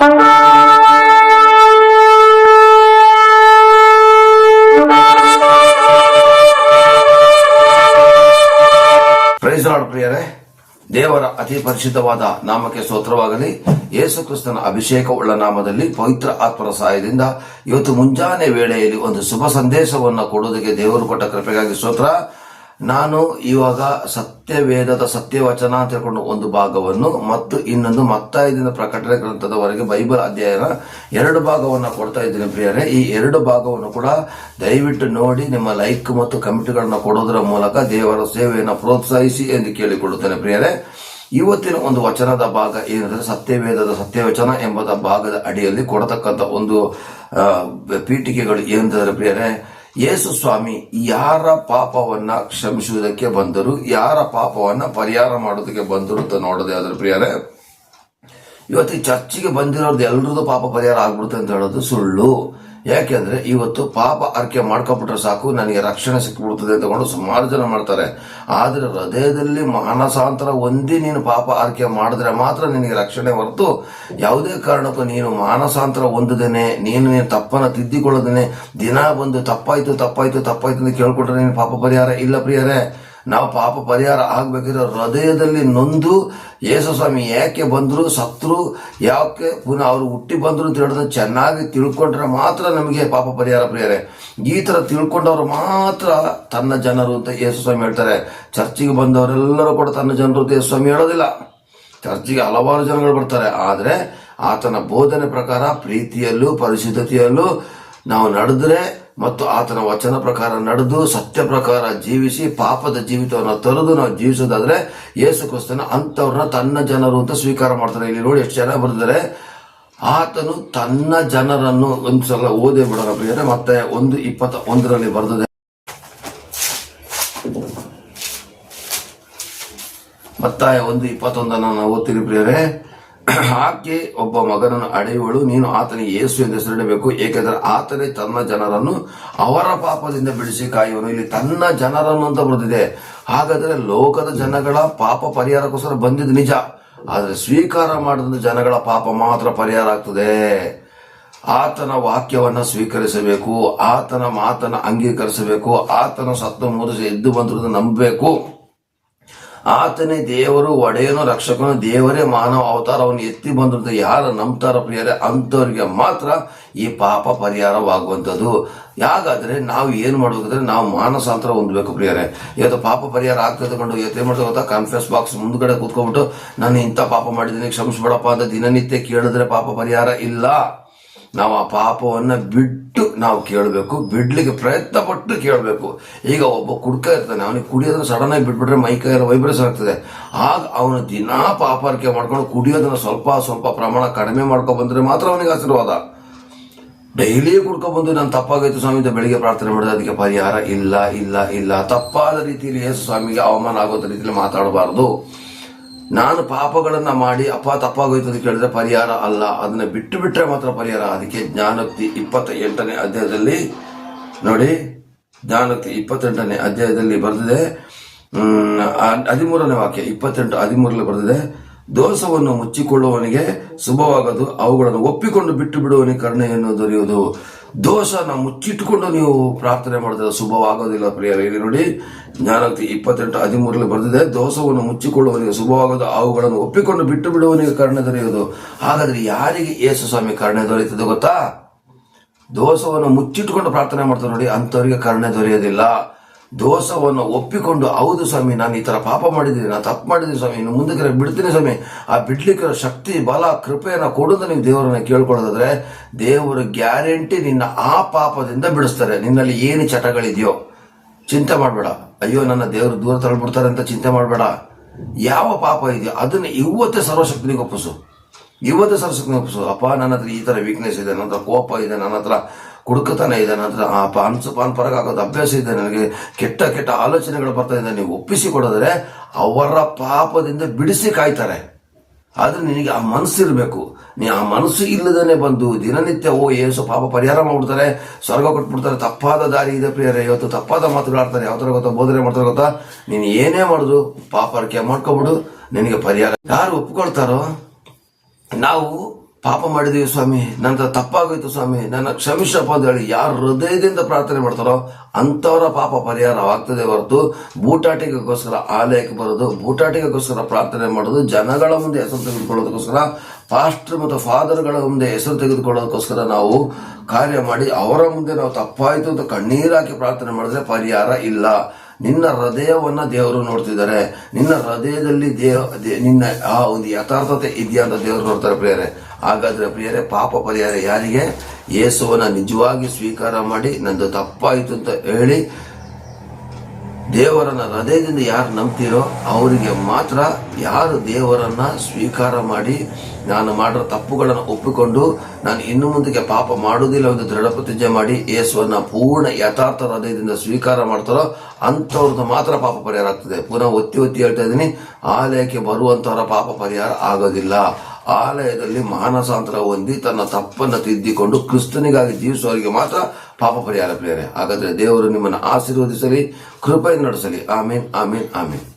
ಪ್ರಿಯರೇ. ದೇವರ ಅತಿ ಪರಿಶುದ್ಧವಾದ ನಾಮಕ್ಕೆ ಸ್ತೋತ್ರವಾಗಲಿ. ಯೇಸು ಕ್ರಿಸ್ತನ ಅಭಿಷೇಕವುಳ್ಳ ನಾಮದಲ್ಲಿ ಪವಿತ್ರ ಆತ್ಮರ ಸಹಾಯದಿಂದ ಇವತ್ತು ಮುಂಜಾನೆ ವೇಳೆಯಲ್ಲಿ ಒಂದು ಶುಭ ಸಂದೇಶವನ್ನು ಕೊಡುವುದಕ್ಕೆ ದೇವರು ಕೊಟ್ಟ ಕೃಪೆಗಾಗಿ ಸ್ತೋತ್ರ. ನಾನು ಇವಾಗ ಸತ್ಯವೇದದ ಸತ್ಯವಚನ ಅಂತ ಹೇಳ್ಕೊಂಡು ಒಂದು ಭಾಗವನ್ನು ಮತ್ತು ಇನ್ನೊಂದು ಮತ್ತಾಯದಿಂದ ಪ್ರಕಟಣೆ ಗ್ರಂಥದವರೆಗೆ ಬೈಬಲ್ ಅಧ್ಯಯನ ಎರಡು ಭಾಗವನ್ನು ಕೊಡ್ತಾ ಇದ್ದೀನಿ ಪ್ರಿಯರೇ. ಈ ಎರಡು ಭಾಗವನ್ನು ಕೂಡ ದಯವಿಟ್ಟು ನೋಡಿ, ನಿಮ್ಮ ಲೈಕ್ ಮತ್ತು ಕಮೆಂಟ್ಗಳನ್ನು ಕೊಡೋದರ ಮೂಲಕ ದೇವರ ಸೇವೆಯನ್ನು ಪ್ರೋತ್ಸಾಹಿಸಿ ಎಂದು ಕೇಳಿಕೊಳ್ಳುತ್ತೇನೆ ಪ್ರಿಯರೇ. ಇವತ್ತಿನ ಒಂದು ವಚನದ ಭಾಗ ಏನಂದ್ರೆ ಸತ್ಯವೇದದ ಸತ್ಯವಚನ ಎಂಬ ಭಾಗದ ಅಡಿಯಲ್ಲಿ ಕೊಡತಕ್ಕಂಥ ಒಂದು ಪೀಠಿಕೆಗಳು ಏನಂತಂದ್ರೆ ಪ್ರಿಯರೇ ಯೇಸು ಸ್ವಾಮಿ, ಯಾರ ಪಾಪವನ್ನ ಕ್ಷಮಿಸುವುದಕ್ಕೆ ಬಂದರು, ಯಾರ ಪಾಪವನ್ನ ಪರಿಹಾರ ಮಾಡೋದಕ್ಕೆ ಬಂದರು ಅಂತ ನೋಡೋದೇ ಅದ್ರ ಪ್ರಿಯರೇ, ಇವತ್ತು ಚರ್ಚಿಗೆ ಬಂದಿರೋದು ಎಲ್ರದ್ದು ಪಾಪ ಪರಿಹಾರ ಆಗ್ಬಿಡುತ್ತೆ ಅಂತ ಹೇಳೋದು ಸುಳ್ಳು. ಯಾಕೆಂದ್ರೆ ಇವತ್ತು ಪಾಪ ಅರ್ಕೆ ಮಾಡ್ಕೊಬಿಟ್ರೆ ಸಾಕು, ನನಗೆ ರಕ್ಷಣೆ ಸಿಕ್ಬಿಡ್ತದೆ ತಗೊಂಡು ಸುಮಾರು ಜನ ಮಾಡ್ತಾರೆ. ಆದ್ರೆ ಹೃದಯದಲ್ಲಿ ಮಾನಸಾಂತರ ಒಂದೇ ನೀನು ಪಾಪ ಆರ್ಕೆ ಮಾಡಿದ್ರೆ ಮಾತ್ರ ನಿನಗೆ ರಕ್ಷಣೆ ಹೊರತು. ಯಾವುದೇ ಕಾರಣಕ್ಕೂ ನೀನು ಮಾನಸಾಂತರ ಹೊಂದದೇನೆ ನೀನು ನೀನು ತಪ್ಪನ್ನ ತಿದ್ದಿಕೊಳ್ಳದೇನೆ. ದಿನ ಬಂದು ತಪ್ಪಾಯ್ತು ತಪ್ಪಾಯ್ತು ತಪ್ಪಾಯ್ತು ಅಂತ ಕೇಳ್ಕೊಟ್ರೆ ನೀನು ಪಾಪ ಪರಿಹಾರ ಇಲ್ಲ ಪ್ರಿಯರೇ. ನಾವು ಪಾಪ ಪರಿಹಾರ ಆಗಬೇಕಿರೋ ಹೃದಯದಲ್ಲಿ ನೊಂದು ಯೇಸು ಸ್ವಾಮಿ ಯಾಕೆ ಬಂದರು, ಸತ್ರು, ಯಾಕೆ ಪುನಃ ಅವರು ಹುಟ್ಟಿ ಬಂದರು ಅಂತ ಹೇಳಿದ್ರೆ ಚೆನ್ನಾಗಿ ತಿಳ್ಕೊಂಡ್ರೆ ಮಾತ್ರ ನಮಗೆ ಪಾಪ ಪರಿಹಾರ ಪ್ರಿಯರೇ. ಈ ಥರ ತಿಳ್ಕೊಂಡವರು ಮಾತ್ರ ತನ್ನ ಜನರು ಅಂತ ಯೇಸು ಸ್ವಾಮಿ ಹೇಳ್ತಾರೆ. ಚರ್ಚಿಗೆ ಬಂದವರೆಲ್ಲರೂ ಕೂಡ ತನ್ನ ಜನರು ಅಂತ ಯೇಸು ಸ್ವಾಮಿ ಹೇಳೋದಿಲ್ಲ. ಚರ್ಚಿಗೆ ಹಲವಾರು ಜನಗಳು ಬರ್ತಾರೆ. ಆದರೆ ಆತನ ಬೋಧನೆ ಪ್ರಕಾರ ಪ್ರೀತಿಯಲ್ಲೂ ಪರಿಶುದ್ಧತೆಯಲ್ಲೂ ನಾವು ನಡೆದ್ರೆ ಮತ್ತು ಆತನ ವಚನ ಪ್ರಕಾರ ನಡೆದು ಸತ್ಯ ಪ್ರಕಾರ ಜೀವಿಸಿ ಪಾಪದ ಜೀವಿತವನ್ನು ತೊರೆದು ನಾವು ಜೀವಿಸೋದಾದ್ರೆ ಯೇಸು ಕ್ರಿಸ್ತನ ಅಂಥವ್ರನ್ನ ತನ್ನ ಜನರು ಅಂತ ಸ್ವೀಕಾರ ಮಾಡ್ತಾರೆ. ಇಲ್ಲಿ ನೋಡಿ ಎಷ್ಟು ಜನ ಬರ್ತಾರೆ ಆತನು ತನ್ನ ಜನರನ್ನು ಒಂದ್ಸಲ ಓದೇ ಬಿಡೋಣ ಪ್ರಿಯರೇ, ಮತ್ತೆ ಒಂದು ಇಪ್ಪತ್ತ ಒಂದರಲ್ಲಿ ಬರ್ತದೆ ಮತ್ತಾಯ ಒಂದು ಇಪ್ಪತ್ತೊಂದನ್ನು ನಾವು ಓದ್ತೀರಿ ಪ್ರಿಯರೇ. ಆಕೆ ಒಬ್ಬ ಮಗನನ್ನು ಅಡೆಯುವಳು, ನೀನು ಆತನಿಗೆ ಯೇಸು ಎಂದು ಹೆಸರಿಡಬೇಕು. ಏಕೆಂದರೆ ಆತನೇ ತನ್ನ ಜನರನ್ನು ಅವರ ಪಾಪದಿಂದ ಬಿಡಿಸಿ ಕಾಯುವನು. ಇಲ್ಲಿ ತನ್ನ ಜನರನ್ನು ಅಂತ ಬರೆದಿದೆ. ಹಾಗಾದರೆ ಲೋಕದ ಜನಗಳ ಪಾಪ ಪರಿಹಾರಕ್ಕೋಸ್ಕರ ಬಂದಿದ್ದು ನಿಜ. ಆದರೆ ಸ್ವೀಕಾರ ಮಾಡಿದ ಜನಗಳ ಪಾಪ ಮಾತ್ರ ಪರಿಹಾರ ಆಗ್ತದೆ. ಆತನ ವಾಕ್ಯವನ್ನ ಸ್ವೀಕರಿಸಬೇಕು. ಆತನ ಮಾತನ್ನ ಅಂಗೀಕರಿಸಬೇಕು. ಆತನ ಸತ್ತ ಮೂರಿಸಿ ಎದ್ದು ಬಂದಿರೋದನ್ನು ನಂಬಬೇಕು. ಆತನೇ ದೇವರು, ಒಡೆಯನು, ರಕ್ಷಕನು, ದೇವರೇ ಮಾನವ ಅವತಾರವನ್ನು ಎತ್ತಿ ಬಂದಿರುತ್ತೆ ಯಾರು ನಂಬ್ತಾರ ಪ್ರಿಯರೇ? ಅಂಥವ್ರಿಗೆ ಮಾತ್ರ ಈ ಪಾಪ ಪರಿಹಾರವಾಗುವಂಥದ್ದು. ಯಾಗಾದ್ರೆ ನಾವು ಏನು ಮಾಡ್ಬೇಕಂದ್ರೆ ನಾವು ಮಾನಸಾಂತರ ಹೊಂದಬೇಕು ಪ್ರಿಯರೇ. ಇವತ್ತು ಪಾಪ ಪರಿಹಾರ ಆಗ್ತದೆ ಕೊಂಡು ಇವತ್ತು ಏನು ಮಾಡ್ತಾ ಗೊತ್ತಾ? ಕಾನ್ಫರೆನ್ಸ್ ಬಾಕ್ಸ್ ಮುಂದ್ಗಡೆ ಕೂತ್ಕೊಂಡ್ಬಿಟ್ಟು, ನಾನು ಇಂಥ ಪಾಪ ಮಾಡಿದ್ದೀನಿ, ಕ್ಷಮಿಸ್ಬಿಡಪ್ಪ ಅಂತ ದಿನನಿತ್ಯ ಕೇಳಿದ್ರೆ ಪಾಪ ಪರಿಹಾರ ಇಲ್ಲ. ನಾವು ಆ ಪಾಪವನ್ನ ಬಿಟ್ಟು ನಾವು ಕೇಳಬೇಕು, ಬಿಡ್ಲಿಕ್ಕೆ ಪ್ರಯತ್ನ ಪಟ್ಟು ಕೇಳಬೇಕು. ಈಗ ಒಬ್ಬ ಕುಡ್ಕ ಇರ್ತಾನೆ, ಅವನಿಗೆ ಕುಡಿಯೋದನ್ನ ಸಡನ್ ಆಗಿ ಬಿಟ್ಬಿಟ್ರೆ ಮೈ ಕೈ ಎಲ್ಲ ವೈಬ್ರೇಷನ್ ಆಗ್ತದೆ. ಆಗ ಅವನು ದಿನಾ ಪಾಪಾರಿಕೆ ಮಾಡ್ಕೊಂಡು ಕುಡಿಯೋದನ್ನ ಸ್ವಲ್ಪ ಸ್ವಲ್ಪ ಪ್ರಮಾಣ ಕಡಿಮೆ ಮಾಡ್ಕೊ ಬಂದ್ರೆ ಮಾತ್ರ ಅವನಿಗೆ ಆಶೀರ್ವಾದ. ಡೈಲಿ ಕುಡ್ಕೊ ಬಂದು ನಾನು ತಪ್ಪಾಗೈತು ಸ್ವಾಮಿ ಬೆಳಿಗ್ಗೆ ಪ್ರಾರ್ಥನೆ ಮಾಡಿದೆ ಅದಕ್ಕೆ ಪರಿಹಾರ ಇಲ್ಲ ಇಲ್ಲ ಇಲ್ಲ. ತಪ್ಪಾದ ರೀತಿಯಲ್ಲಿ ಯೇಸು ಸ್ವಾಮಿಗೆ ಅವಮಾನ ಆಗೋದ ರೀತಿಯಲ್ಲಿ ಮಾತಾಡಬಾರದು. ನಾನು ಪಾಪಗಳನ್ನ ಮಾಡಿ ಅಪ್ಪ ತಪ್ಪಾಗೋಯ್ತು ಅಂತ ಕೇಳಿದ್ರೆ ಪರಿಹಾರ ಅಲ್ಲ. ಅದನ್ನ ಬಿಟ್ಟು ಬಿಟ್ರೆ ಮಾತ್ರ ಪರಿಹಾರ. ಅದಕ್ಕೆ ಜ್ಞಾನೋಕ್ತಿ ಇಪ್ಪತ್ತ ಎಂಟನೇ ಅಧ್ಯಾಯದಲ್ಲಿ ನೋಡಿ, ಜ್ಞಾನೋಕ್ತಿ ಇಪ್ಪತ್ತೆಂಟನೇ ಅಧ್ಯಾಯದಲ್ಲಿ ಬರೆದಿದೆ ಹದಿಮೂರನೇ ವಾಕ್ಯ, ಇಪ್ಪತ್ತೆಂಟು ಹದಿಮೂರಲ್ಲಿ ಬರೆದಿದೆ, ದೋಷವನ್ನು ಮುಚ್ಚಿಕೊಳ್ಳುವವನಿಗೆ ಶುಭವಾಗದು, ಅವುಗಳನ್ನು ಒಪ್ಪಿಕೊಂಡು ಬಿಟ್ಟು ಬಿಡುವವನಿಗೆ ಕರುಣೆಯನ್ನು ದೊರೆಯುವುದು. ದೋಷನ ಮುಚ್ಚಿಟ್ಟುಕೊಂಡು ನೀವು ಪ್ರಾರ್ಥನೆ ಮಾಡಿದ್ರೆ ಶುಭವಾಗೋದಿಲ್ಲ ಪ್ರಿಯರೇ. ಇಲ್ಲಿ ನೋಡಿ ಜ್ಞಾನಕ್ಕೆ ಇಪ್ಪತ್ತೆಂಟು ಹದಿಮೂರಲ್ಲಿ ಬರೆದಿದೆ, ದೋಷವನ್ನು ಮುಚ್ಚಿಕೊಳ್ಳುವವನಿಗೆ ಶುಭವಾಗೋದು ಅವುಗಳನ್ನು ಒಪ್ಪಿಕೊಂಡು ಬಿಟ್ಟು ಬಿಡುವವನಿಗೆ ಕರ್ಣ ದೊರೆಯುವುದು. ಹಾಗಾದ್ರೆ ಯಾರಿಗೆ ಯೇಸು ಸ್ವಾಮಿ ಕರ್ಣ ದೊರೆಯುತ್ತದೆ ಗೊತ್ತಾ? ದೋಷವನ್ನು ಮುಚ್ಚಿಟ್ಟುಕೊಂಡು ಪ್ರಾರ್ಥನೆ ಮಾಡ್ತಾರೆ ನೋಡಿ, ಅಂಥವರಿಗೆ ಕರ್ಣ ದೊರೆಯೋದಿಲ್ಲ. ದೋಷವನ್ನು ಒಪ್ಪಿಕೊಂಡು, ಹೌದು ಸ್ವಾಮಿ, ನಾನು ಈ ಥರ ಪಾಪ ಮಾಡಿದ್ದೀನಿ, ನಾನು ತಪ್ಪು ಮಾಡಿದ್ದೀನಿ ಸ್ವಾಮಿ, ಇನ್ನು ಮುಂದಕ್ಕೆ ಬಿಡ್ತೀನಿ ಸ್ವಾಮಿ. ಆ ಬಿಡ್ಲಿಕ್ಕೆ ಶಕ್ತಿ, ಬಲ, ಕೃಪೆಯನ್ನು ಕೊಡೋದು ನೀವು ದೇವರನ್ನ ಕೇಳ್ಕೊಳ್ಳೋದಾದ್ರೆ, ದೇವರು ಗ್ಯಾರಂಟಿ ನಿನ್ನ ಆ ಪಾಪದಿಂದ ಬಿಡಿಸ್ತಾರೆ. ನಿನ್ನಲ್ಲಿ ಏನು ಚಟಗಳಿದೆಯೋ, ಚಿಂತೆ ಮಾಡಬೇಡ. ಅಯ್ಯೋ, ನನ್ನ ದೇವರು ದೂರ ತಳ್ಬಿಡ್ತಾರೆ ಅಂತ ಚಿಂತೆ ಮಾಡಬೇಡ. ಯಾವ ಪಾಪ ಇದೆಯೋ, ಅದನ್ನ ಇವತ್ತೇ ಸರ್ವಶಕ್ತಿನಿಗೆ ಒಪ್ಪಿಸು. ಇವತ್ತೇ ಸರ್ವಶಕ್ತಿನಿಗೆ ಒಪ್ಪಿಸು. ಅಪ್ಪ, ನನ್ನ ಹತ್ರ ಈ ತರ ವೀಕ್ನೆಸ್ ಇದೆ, ನನ್ನ ಕೋಪ ಇದೆ, ನನ್ನ ಹತ್ರ ಕುಡುಕತನ ಇದೆ. ಅಂದ್ರೆ ಆ ಪಾನ್ ಪರಗ ಹಾಕೋದು ಅಭ್ಯಾಸ ಇದೆ ನನಗೆ. ಕೆಟ್ಟ ಕೆಟ್ಟ ಆಲೋಚನೆಗಳು ಬರ್ತಾ ಇದೆ. ನೀವು ಒಪ್ಪಿಸಿ ಕೊಡಿದ್ರೆ ಅವರ ಪಾಪದಿಂದ ಬಿಡಿಸಿ ಕಾಯ್ತಾರೆ. ಆದ್ರೆ ನಿನಗೆ ಆ ಮನಸ್ಸಿರ್ಬೇಕು ನೀ ಆ ಮನಸ್ಸು ಇಲ್ಲದೇನೆ ಬಂದು ದಿನನಿತ್ಯ ಓ ಏಸು ಪಾಪ ಪರಿಹಾರ ಮಾಡ್ಬಿಡ್ತಾರೆ, ಸ್ವರ್ಗ ಕೊಟ್ಬಿಡ್ತಾರೆ. ತಪ್ಪಾದ ದಾರಿ ಇದೆ ಪ್ರಿಯರೇ. ಇವತ್ತು ತಪ್ಪಾದ ಮಾತುಗಳಾಡ್ತಾರೆ ಯಾವ ಥರ ಗೊತ್ತಾ? ಬೋಧನೆ ಮಾಡ್ತಾರೆ ಗೊತ್ತಾ? ನೀನು ಏನೇ ಮಾಡುದು ಪಾಪ ಅರ್ಕೆ ಮಾಡ್ಕೊಬಿಡು. ನಿನಗೆ ಪರಿಹಾರ. ಯಾರು ಒಪ್ಕೊಳ್ತಾರೋ? ನಾವು ಪಾಪ ಮಾಡಿದೀವಿ ಸ್ವಾಮಿ ನಂತರ ತಪ್ಪಾಗೋಯ್ತು ಸ್ವಾಮಿ, ನನ್ನ ಕ್ಷಮಿಸಪ್ಪ ಅಂತ ಹೇಳಿ ಯಾರು ಹೃದಯದಿಂದ ಪ್ರಾರ್ಥನೆ ಮಾಡ್ತಾರೋ ಅಂಥವರ ಪಾಪ ಪರಿಹಾರವಾಗ್ತದೆ ಹೊರತು ಬೂಟಾಟಿಕೆಗೋಸ್ಕರ ಆಲಯಕ್ಕೆ ಬರೋದು, ಬೂಟಾಟಿಕೆಗೋಸ್ಕರ ಪ್ರಾರ್ಥನೆ ಮಾಡೋದು, ಜನಗಳ ಮುಂದೆ ಹೆಸರು ತೆಗೆದುಕೊಳ್ಳೋದಕ್ಕೋಸ್ಕರ ಪಾಸ್ಟರ್ ಮತ್ತು ಫಾದರ್ಗಳ ಮುಂದೆ ಹೆಸರು ತೆಗೆದುಕೊಳ್ಳೋದಕ್ಕೋಸ್ಕರ ನಾವು ಕಾರ್ಯ ಮಾಡಿ ಅವರ ಮುಂದೆ ನಾವು ತಪ್ಪಾಯಿತು ಅಂತ ಕಣ್ಣೀರಾಕಿ ಪ್ರಾರ್ಥನೆ ಮಾಡಿದ್ರೆ ಪರಿಹಾರ ಇಲ್ಲ. ನಿನ್ನ ಹೃದಯವನ್ನ ದೇವರು ನೋಡ್ತಿದ್ದಾರೆ. ನಿನ್ನ ಹೃದಯದಲ್ಲಿ ದೇವ ನಿನ್ನ ಆ ಒಂದು ಯಥಾರ್ಥತೆ ಇದೆಯಾ ಅಂತ ದೇವರು ನೋಡ್ತಾರೆ ಪ್ರಿಯರೇ. ಹಾಗಾದ್ರೆ ಪ್ರಿಯರೇ, ಪಾಪ ಪರಿಹಾರ ಯಾರಿಗೆ? ಯೇಸುವನ್ನ ನಿಜವಾಗಿ ಸ್ವೀಕಾರ ಮಾಡಿ, ನಂದು ತಪ್ಪಾಯಿತು ಅಂತ ಹೇಳಿ ದೇವರನ್ನ ಹೃದಯದಿಂದ ಯಾರು ನಂಬ್ತೀರೋ ಅವರಿಗೆ ಮಾತ್ರ ಯಾರು ದೇವರನ್ನ ಸ್ವೀಕಾರ ಮಾಡಿ, ನಾನು ಮಾಡಿರೋ ತಪ್ಪುಗಳನ್ನು ಒಪ್ಪಿಕೊಂಡು, ನಾನು ಇನ್ನು ಮುಂದಕ್ಕೆ ಪಾಪ ಮಾಡುವುದಿಲ್ಲ ಎಂದು ದೃಢ ಪ್ರತಿಜ್ಞೆ ಮಾಡಿ, ಯೇಸುವನ್ನ ಪೂರ್ಣ ಯಥಾರ್ಥ ಹೃದಯದಿಂದ ಸ್ವೀಕಾರ ಮಾಡ್ತಾರೋ, ಅಂಥವ್ರದ್ದು ಮಾತ್ರ ಪಾಪ ಪರಿಹಾರ ಆಗ್ತದೆ. ಪುನಃ ಒತ್ತಿ ಒತ್ತಿ ಹೇಳ್ತಾ ಇದ್ದೀನಿ, ಆಲಯಕ್ಕೆ ಬರುವಂತವರ ಪಾಪ ಪರಿಹಾರ ಆಗೋದಿಲ್ಲ. ಆಲಯದಲ್ಲಿ ಮಾನಸಾಂತರ ಹೊಂದಿ ತನ್ನ ತಪ್ಪನ್ನು ತಿದ್ದಿಕೊಂಡು ಕ್ರಿಸ್ತನಿಗಾಗಿ ಜೀವಿಸುವವರಿಗೆ ಮಾತ್ರ ಪಾಪ ಪರಿಹಾರ ಪ್ರೇರೆ ಹಾಗಾದ್ರೆ ದೇವರು ನಿಮ್ಮನ್ನು ಆಶೀರ್ವದಿಸಲಿ, ಕೃಪೆ ನಡೆಸಲಿ. ಆಮೇನ್ ಆಮೇನ್, ಆಮೀನ್.